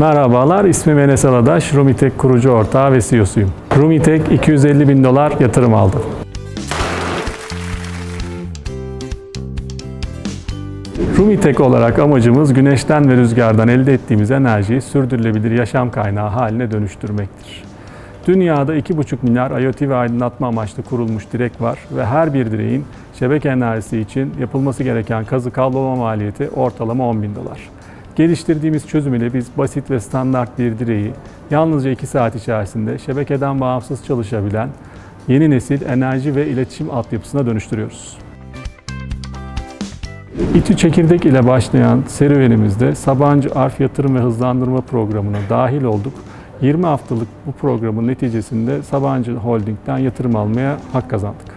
Merhabalar, ismim Enes Aladaş, Rumitek kurucu ortağı ve CEO'suyum. Rumitek 250 bin dolar yatırım aldı. Rumitek olarak amacımız güneşten ve rüzgardan elde ettiğimiz enerjiyi sürdürülebilir yaşam kaynağı haline dönüştürmektir. Dünyada 2,5 milyar IoT ve aydınlatma amaçlı kurulmuş direk var ve her bir direğin şebeke enerjisi için yapılması gereken kazı kablolama maliyeti ortalama 10 bin dolar. Geliştirdiğimiz çözüm ile biz basit ve standart bir direği yalnızca 2 saat içerisinde şebekeden bağımsız çalışabilen yeni nesil enerji ve iletişim altyapısına dönüştürüyoruz. İTÜ Çekirdek ile başlayan serüvenimizde Sabancı Arf Yatırım ve Hızlandırma Programı'na dahil olduk. 20 haftalık bu programın neticesinde Sabancı Holding'den yatırım almaya hak kazandık.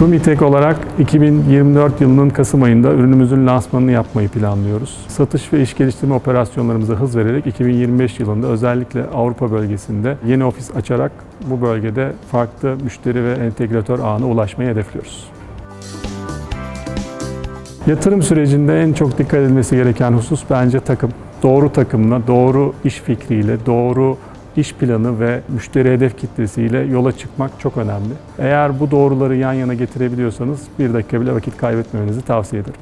Rumitek olarak 2024 yılının Kasım ayında ürünümüzün lansmanını yapmayı planlıyoruz. Satış ve iş geliştirme operasyonlarımıza hız vererek 2025 yılında özellikle Avrupa bölgesinde yeni ofis açarak bu bölgede farklı müşteri ve entegratör ağına ulaşmayı hedefliyoruz. Yatırım sürecinde en çok dikkat edilmesi gereken husus bence takım. Doğru takımla, doğru iş fikriyle, doğru iş planı ve müşteri hedef kitlesiyle yola çıkmak çok önemli. Eğer bu doğruları yan yana getirebiliyorsanız bir dakika bile vakit kaybetmemenizi tavsiye ederim.